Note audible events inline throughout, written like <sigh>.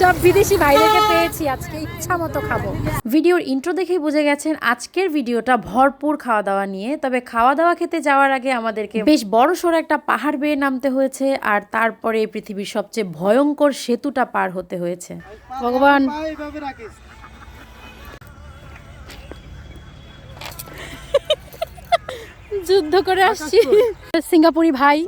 সব বিদেশি ভাইদেরকে পেয়েছি আজকে ইচ্ছা মতো খাব। ভিডিওর ইন্ট্রো দেখেই বুঝে গেছেন আজকের ভিডিওটা ভরপুর খাওয়া দাওয়া নিয়ে তবে খাওয়া দাওয়া খেতে যাওয়ার আগে আমাদেরকে বেশ বড় সড়ো একটা পাহাড় বেয়ে নামতে হয়েছে আর তারপরে এই পৃথিবীর সবচেয়ে ভয়ঙ্কর সেতুটা পার হতে হয়েছে। ভগবান। যুদ্ধ করে আসছি। সিঙ্গাপুরি ভাই।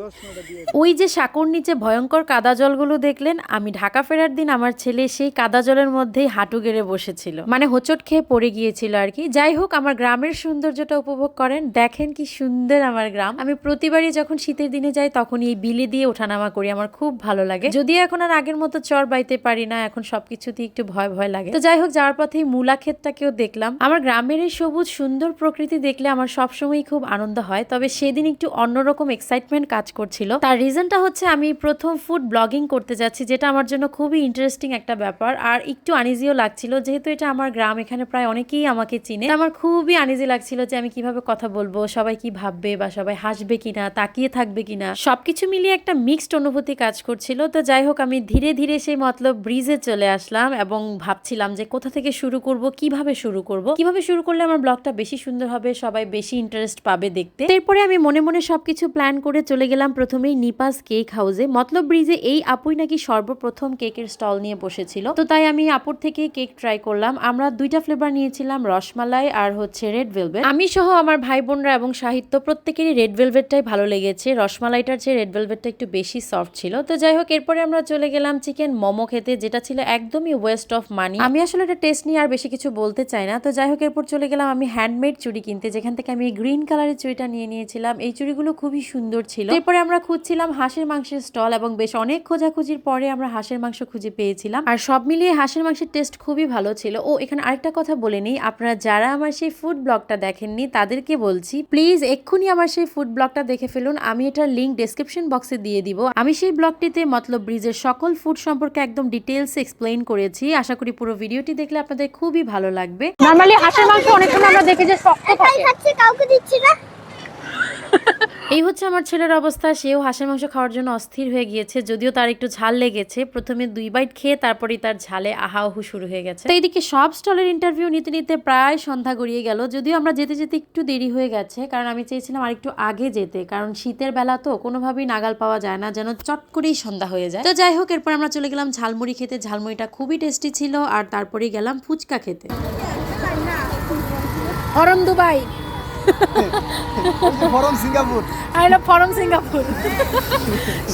ওই যে সাঁকোর নিচে ভয়ঙ্কর কাদা জলগুলো দেখলেন আমি ঢাকা ফেরার দিন আমার ছেলে সেই কাদা জলের মধ্যেই হাঁটু গেড়ে বসেছিল। মানে হোঁচট খেয়ে পড়ে গিয়েছিল আর কি। যাই হোক আমার গ্রামের সৌন্দর্যটা উপভোগ করেন। দেখেন কি সুন্দর আমার গ্রাম। আমি প্রতিবারই যখন শীতের দিনে যাই তখন এই বিলে দিয়ে ওঠানামা করি। আমার খুব ভালো লাগে। যদিও এখন আর আগের মতো চর বাইতে পারি না এখন সবকিছুতেই একটু ভয় ভয় লাগে। তো যাই হোক যাওয়ার পথে মূলা ক্ষেতটাকেও দেখলাম। আমার গ্রামের এই সবুজ সুন্দর প্রকৃতি দেখলে আমার সবসময় খুব আনন্দ হয়। তবে সেদিন একটু অন্যরকম এক্সাইটমেন্ট কাজ করছিল। তার রিজনটা হচ্ছে আমি প্রথম ফুড ব্লগিং করতে যাচ্ছি, যেটা আমার জন্য খুবই ইন্টারেস্টিং একটা ব্যাপার। আর একটু আনিজিও লাগছিল, যেহেতু এটা আমার গ্রাম, এখানে প্রায় অনেকেই আমাকে চিনে। আমার খুবই আনিজি লাগছিল যে আমি কীভাবে কথা বলব, সবাই কি ভাববে বা সবাই হাসবে কিনা, তাকিয়ে থাকবে কিনা। সবকিছু মিলিয়ে একটা মিক্সড অনুভূতি কাজ করছিল। তো যাই হোক, আমি ধীরে ধীরে সেই মতলব ব্রিজে চলে আসলাম এবং ভাবছিলাম যে কোথা থেকে শুরু করব, কীভাবে শুরু করব। কীভাবে শুরু করলে আমার ব্লগটা বেশি সুন্দর হবে, সবাই বেশি ইন্টারেস্ট পাবে দেখতে। এরপরে আমি মনে মনে সবকিছু প্ল্যান করে চলে গেলাম প্রথমেই নিপাস কেক হাউসে মতলব ব্রিজে এই আপুই নাকি সর্বপ্রথম কেকের স্টল নিয়ে বসেছিল। তো তাই আমি আপুর থেকে কেক ট্রাই করলাম। আমরা দুইটা ফ্লেভার নিয়েছিলাম, রসমালাই আর হচ্ছে রেড ভেলভেট আমি সহ আমার ভাই বোনরা এবং সাহিত্য প্রত্যেকেরই রেড ভেলভেটটাই ভালো লেগেছে। রসমালাইটার চেয়ে রেড ভেলভেটটা একটু বেশি সফট ছিল। তো যাই হোক, এরপরে আমরা চলে গেলাম চিকেন মোমো খেতে, যেটা ছিল একদমই ওয়েস্ট অফ মানি আমি আসলে এটা টেস্ট নিয়ে আর বেশি কিছু বলতে চাই না। তো যাই হোক, এরপর চলে গেলাম আমি হ্যান্ডমেড চুড়ি কিনতে, যেখান থেকে আমি গ্রিন কালারের চুড়িটা নিয়ে নিয়েছিলাম। এই চুড়িগুলো খুবই সুন্দর ছিল। এরপরে আমরা খুঁজছিলাম হাঁসের মাংসের স্টল এবং বেশ অনেক খোঁজাখুঁজির পরে আমরা হাঁসের মাংস খুঁজে পেয়েছিলাম। আর সব মিলিয়ে হাঁসের মাংসের টেস্ট খুবই ভালো ছিল। ও এখানে আরেকটা কথা বলে নিই। আপনারা যারা আমার সেই ফুড ব্লগটা দেখেননি তাদেরকে বলছি প্লিজ এক্ষুনি আমার সেই ফুড ব্লগটা দেখে ফেলুন। আমি এটার লিঙ্ক ডেসক্রিপশন বক্সে দিয়ে দিব। আমি সেই ব্লগটিতে মতলব ব্রিজের সকল ফুড সম্পর্কে একদম ডিটেলস এক্সপ্লেইন করেছি। আশা করি পুরো ভিডিওটি দেখলে আপনাদের খুবই ভালো লাগবে। নর্মালি হাঁসের মাংস অনেক সময় আমরা দেখি যে শক্ত থাকে। কাউকে দিচ্ছি না। এই হচ্ছে আমার ছেলের অবস্থা। সেও হাঁসের মাংস খাওয়ার জন্য অস্থির হয়ে গিয়েছে যদিও তার একটু ঝাল লেগেছে। প্রথমে দুই বাইট খেয়ে তারপরেই তার ঝালে আহাহু শুরু হয়ে গেছে। তো এইদিকে সব স্টলের ইন্টারভিউ নিতে নিতে প্রায় সন্ধ্যা গড়িয়ে গেল যদিও আমরা যেতে যেতে একটু দেরি হয়ে গেছে কারণ আমি চেয়েছিলাম আর একটু আগে যেতে কারণ শীতের বেলা তো কোনোভাবেই নাগাল পাওয়া যায় না যেন চট করেই সন্ধ্যা হয়ে যায়। তো যাই হোক এরপর আমরা চলে গেলাম ঝালমুড়ি খেতে। ঝালমুড়িটা খুবই টেস্টি ছিল আর তারপরেই গেলাম ফুচকা খেতে। From Dubai. <laughs> From Singapore. আর এটা ফরম সিঙ্গাপুর।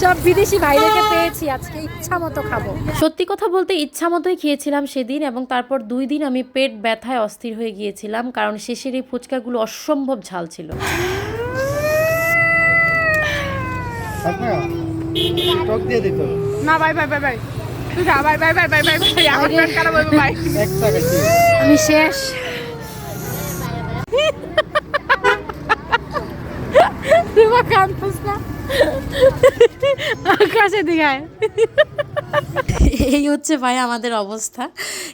সব বিদেশি ভাইদেরকে পেয়েছি আজকে ইচ্ছা মতো খাব। সত্যি কথা বলতে ইচ্ছা মতোই খেয়েছিলাম সেদিন এবং তারপর দুই দিন আমি পেট ব্যথায় অস্থির হয়ে গিয়েছিলাম কারণ শেষের এই ফুচকাগুলো অসম্ভব ঝাল ছিল। না বাই বাই বাই বাই। তুই যা bye bye bye bye bye bye. আমি শেষ। তুই কান্দছিস না আকাশে দিঘায় এই হচ্ছে ভাই আমাদের অবস্থা।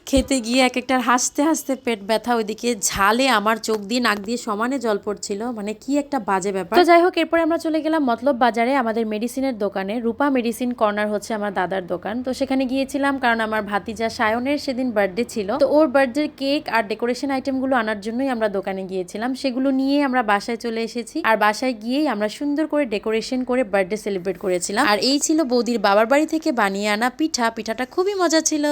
খেতে গিয়ে এক একটা হাসতে হাসতে পেট ব্যথা, ওইদিকে ঝালে আমার চোখ দিয়ে নাক দিয়ে সমানে জল পড়ছিল। মানে কি একটা বাজে ব্যাপার। তো যাই হোক, এরপরে আমরা চলে গেলাম মতলব বাজারে, আমাদের মেডিসিনের দোকানে। রূপা মেডিসিন কর্নার হচ্ছে আমার দাদার দোকান। তো সেখানে গিয়েছিলাম কারণ আমার ভাতিজা সায়নের সেদিন বার্থডে ছিল। তো ওর বার্থডে কেক আর ডেকোরেশন আইটেমগুলো আনার জন্যই আমরা দোকানে গিয়েছিলাম। সেগুলো নিয়ে আমরা বাসায় চলে এসেছি। আর বাসায় গিয়েই আমরা সুন্দর করে ডেকোরেশন করে বার্থডে সেলিব্রেট করেছিলাম। আর এই ছিল বৌদির বাবার বাড়ি থেকে বানিয়ে আনা পিঠা পিঠাটা খুবই মজা ছিল।